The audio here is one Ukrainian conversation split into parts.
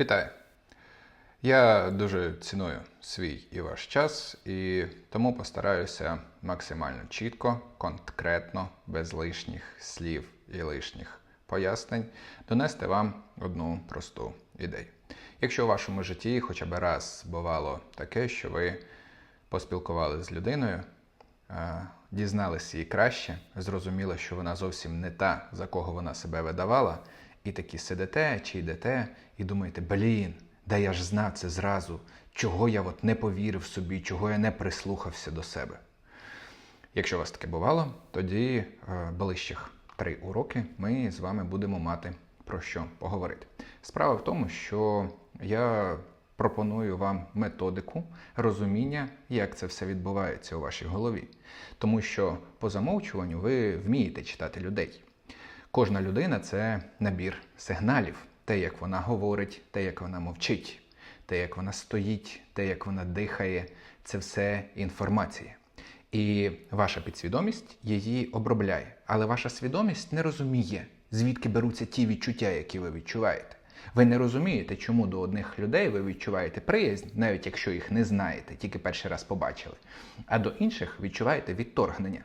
Вітаю! Я дуже ціную свій і ваш час, і тому постараюся максимально чітко, конкретно, без лишніх слів і лишніх пояснень, донести вам одну просту ідею. Якщо у вашому житті хоча б раз бувало таке, що ви поспілкувалися з людиною, е, дізналися її краще, зрозуміли, що вона зовсім не та, за кого вона себе видавала, і такі сидите чи йдете і думаєте, блін, да я ж знав це зразу, чого я от не повірив собі, чого я не прислухався до себе. Якщо у вас таке бувало, тоді е, ближчих три уроки ми з вами будемо мати про що поговорити. Справа в тому, що я пропоную вам методику розуміння, як це все відбувається у вашій голові. Тому що по замовчуванню ви вмієте читати людей. Кожна людина це набір сигналів, те, як вона говорить, те, як вона мовчить, те, як вона стоїть, те, як вона дихає, це все інформація. І ваша підсвідомість її обробляє. Але ваша свідомість не розуміє, звідки беруться ті відчуття, які ви відчуваєте. Ви не розумієте, чому до одних людей ви відчуваєте приязнь, навіть якщо їх не знаєте, тільки перший раз побачили, а до інших відчуваєте відторгнення.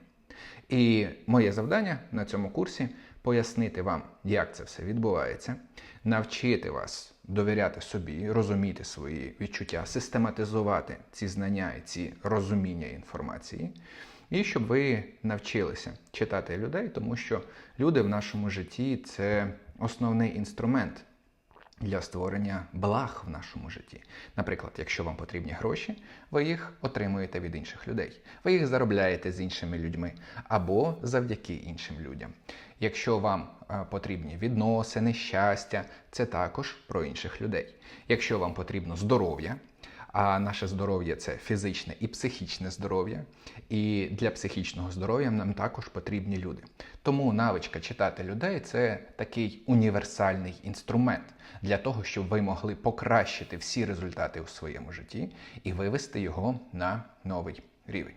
І моє завдання на цьому курсі пояснити вам, як це все відбувається, навчити вас довіряти собі, розуміти свої відчуття, систематизувати ці знання і ці розуміння інформації, і щоб ви навчилися читати людей, тому що люди в нашому житті це основний інструмент для створення благ в нашому житті. Наприклад, якщо вам потрібні гроші, ви їх отримуєте від інших людей. Ви їх заробляєте з іншими людьми або завдяки іншим людям. Якщо вам е, потрібні відносини, щастя, це також про інших людей. Якщо вам потрібно здоров'я, а наше здоров'я це фізичне і психічне здоров'я. І для психічного здоров'я нам також потрібні люди. Тому навичка читати людей це такий універсальний інструмент для того, щоб ви могли покращити всі результати у своєму житті і вивести його на новий рівень.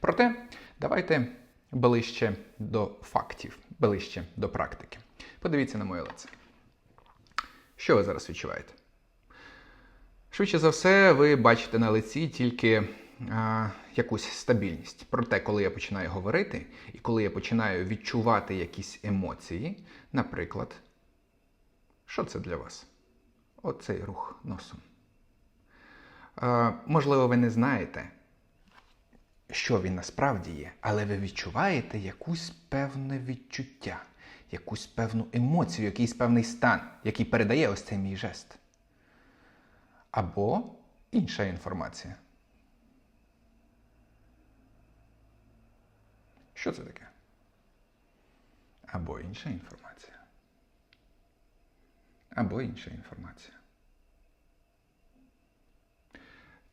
Проте, давайте ближче до фактів, ближче до практики. Подивіться на моє лице. Що ви зараз відчуваєте? Швидше за все, ви бачите на лиці тільки а, якусь стабільність. Проте, коли я починаю говорити, і коли я починаю відчувати якісь емоції, наприклад, що це для вас? Оцей рух носом. А, можливо, ви не знаєте, що він насправді є, але ви відчуваєте якусь певне відчуття, якусь певну емоцію, якийсь певний стан, який передає ось цей мій жест або інша інформація. Що це таке? Або інша інформація. Або інша інформація.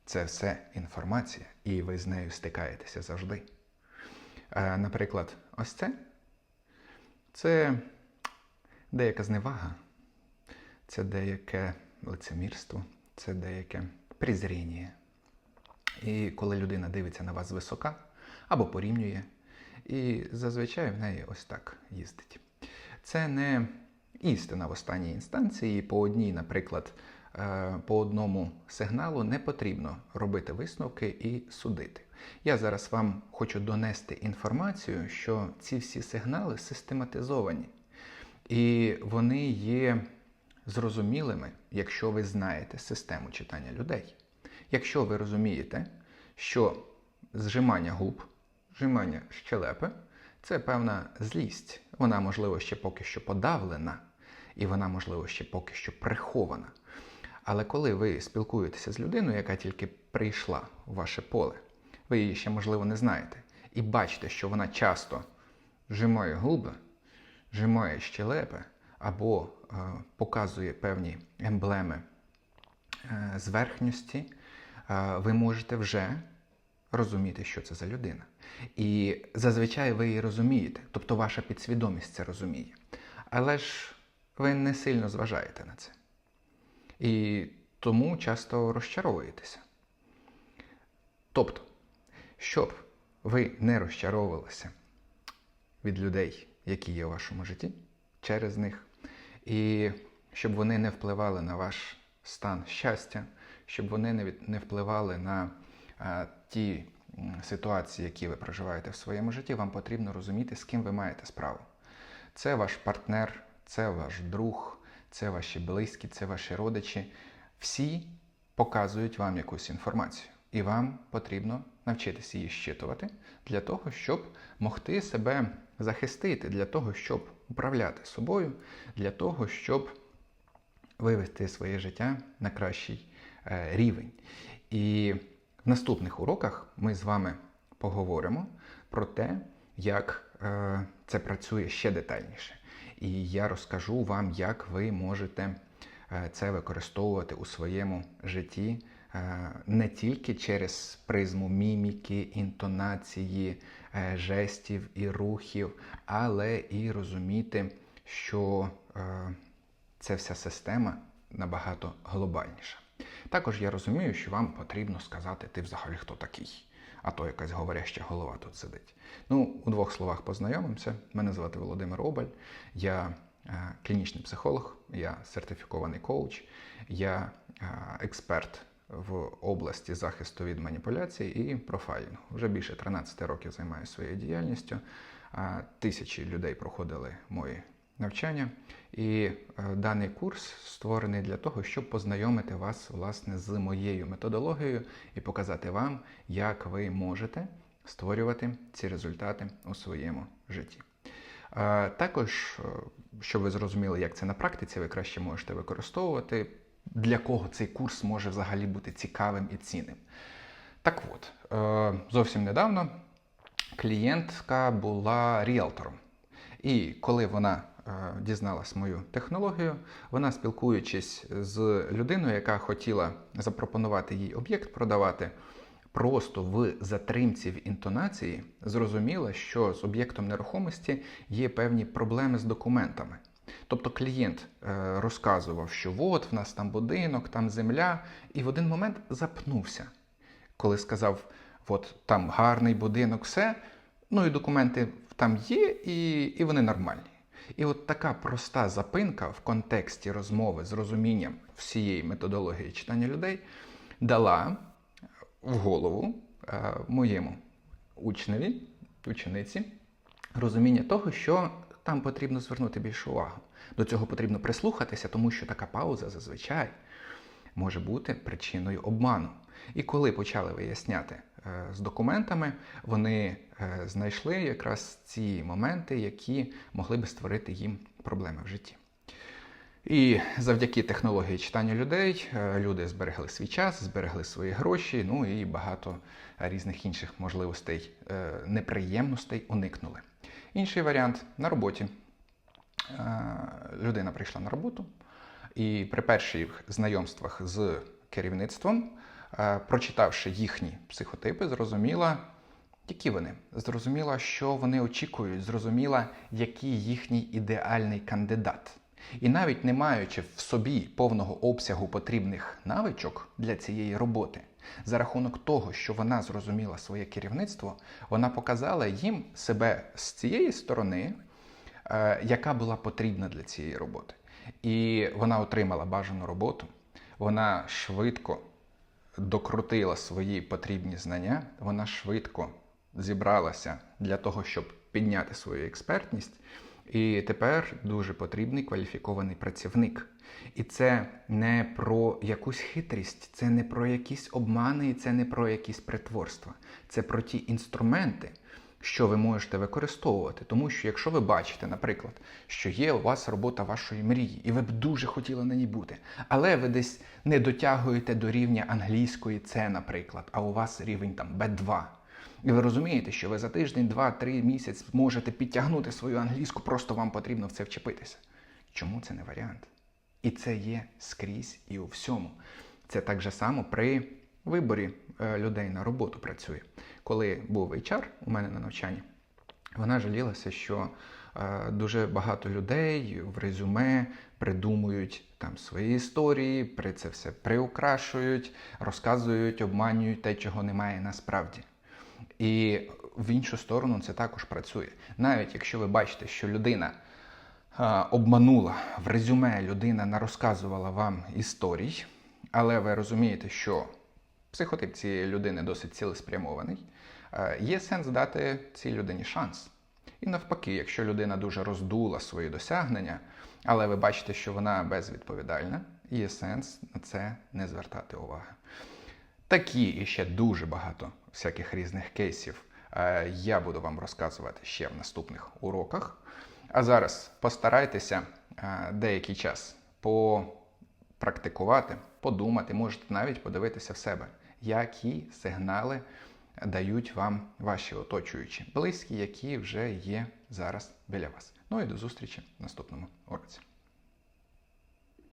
Це все інформація, і ви з нею стикаєтеся завжди. Е, Наприклад, ось це це деяка зневага, це деяке лицемірство це деяке презріння. І коли людина дивиться на вас звисока або порівнює, і зазвичай в неї ось так їздить. Це не істина в останній інстанції. По одній, наприклад, е, по одному сигналу не потрібно робити висновки і судити. Я зараз вам хочу донести інформацію, що ці всі сигнали систематизовані, і вони є зрозумілими, якщо ви знаєте систему читання людей. Якщо ви розумієте, що зжимання губ, зжимання щелепи це певна злість. Вона, можливо, ще поки що подавлена, і вона, можливо, ще поки що прихована. Але коли ви спілкуєтеся з людиною, яка тільки прийшла у ваше поле, ви її ще, можливо, не знаєте, і бачите, що вона часто зжимає губи, зжимає щелепи, або показує певні емблеми е, зверхності, е, ви можете вже розуміти, що це за людина. І зазвичай ви її розумієте, тобто ваша підсвідомість це розуміє. Але ж ви не сильно зважаєте на це. І тому часто розчаровуєтеся. Тобто, щоб ви не розчаровувалися від людей, які є у вашому житті, через них, і щоб вони не впливали на ваш стан щастя, щоб вони не, від, не впливали на е, ті ситуації, які ви проживаєте в своєму житті, вам потрібно розуміти, з ким ви маєте справу. Це ваш партнер, це ваш друг, це ваші близькі, це ваші родичі. Всі показують вам якусь інформацію, і вам потрібно навчитися її щитувати для того, щоб могти себе захистити, для того, щоб управляти собою, для того, щоб вивести своє життя на кращий е, рівень. І в наступних уроках ми з вами поговоримо про те, як е, це працює ще детальніше. І я розкажу вам, як ви можете е, це використовувати у своєму житті не тільки через призму міміки, інтонації, е, жестів і рухів, але і розуміти, що е, ця вся система набагато глобальніша. Також я розумію, що вам потрібно сказати, ти взагалі хто такий, а то якась говоряща голова тут сидить. Ну, у двох словах познайомимося. Мене звати Володимир Обаль, я е, клінічний психолог, я сертифікований коуч, я е, експерт в області захисту від маніпуляцій і профайлінгу. Вже більше 13 років займаюся своєю діяльністю. Тисячі людей проходили мої навчання. І е, даний курс створений для того, щоб познайомити вас власне з моєю методологією і показати вам, як ви можете створювати ці результати у своєму житті. Також, е, щоб ви зрозуміли, як це на практиці, ви краще можете використовувати, для кого цей курс може взагалі бути цікавим і цінним. Так от, е, зовсім недавно клієнтка була ріелтором. І коли вона е, дізналась мою технологію, вона, спілкуючись з людиною, яка хотіла запропонувати їй об'єкт продавати, просто в затримці в інтонації зрозуміла, що з об'єктом нерухомості є певні проблеми з документами. Тобто клієнт е, розказував, що от в нас там будинок, там земля, і в один момент запнувся, коли сказав: от там гарний будинок, все, ну і документи там є, і, і вони нормальні. І от така проста запинка в контексті розмови з розумінням всієї методології читання людей дала в голову е, моєму учневі, учениці, розуміння того, що там потрібно звернути більшу увагу. До цього потрібно прислухатися, тому що така пауза зазвичай може бути причиною обману. І коли почали виясняти е, з документами, вони е, знайшли якраз ці моменти, які могли би створити їм проблеми в житті. І завдяки технології читання людей е, люди зберегли свій час, зберегли свої гроші, ну і багато різних інших можливостей, неприємностей уникнули. Інший варіант на роботі. Е, Людина прийшла на роботу, і при перших знайомствах з керівництвом, е, прочитавши їхні психотипи, зрозуміла, які вони. Зрозуміла, що вони очікують, зрозуміла, який їхній ідеальний кандидат. І навіть не маючи в собі повного обсягу потрібних навичок для цієї роботи, за рахунок того, що вона зрозуміла своє керівництво, вона показала їм себе з цієї сторони, е, яка була потрібна для цієї роботи. І вона отримала бажану роботу, вона швидко докрутила свої потрібні знання, вона швидко зібралася для того, щоб підняти свою експертність. І тепер дуже потрібний кваліфікований працівник. І це не про якусь хитрість, це не про якісь обмани, і це не про якісь притворства. Це про ті інструменти, що ви можете використовувати. Тому що, якщо ви бачите, наприклад, що є у вас робота вашої мрії, і ви б дуже хотіли на ній бути, але ви десь не дотягуєте до рівня англійської С, наприклад, а у вас рівень там Б2. І ви розумієте, що ви за тиждень, два, три місяць можете підтягнути свою англійську, просто вам потрібно в це вчепитися. Чому це не варіант? І це є скрізь і у всьому. Це так же само при виборі е, людей на роботу працює. Коли був HR у мене на навчанні, вона жалілася, що е, дуже багато людей в резюме придумують там свої історії, при це все приукрашують, розказують, обманюють те, чого немає насправді. І в іншу сторону це також працює. Навіть якщо ви бачите, що людина обманула в резюме, людина не розказувала вам історій, але ви розумієте, що психотип цієї людини досить цілеспрямований, е, є сенс дати цій людині шанс. І навпаки, якщо людина дуже роздула свої досягнення, але ви бачите, що вона безвідповідальна, є сенс на це не звертати уваги. Такі і ще дуже багато всяких різних кейсів е, я буду вам розказувати ще в наступних уроках. А зараз постарайтеся е, деякий час попрактикувати, подумати, можете навіть подивитися в себе, які сигнали дають вам ваші оточуючі, близькі, які вже є зараз біля вас. Ну і до зустрічі в наступному уроці.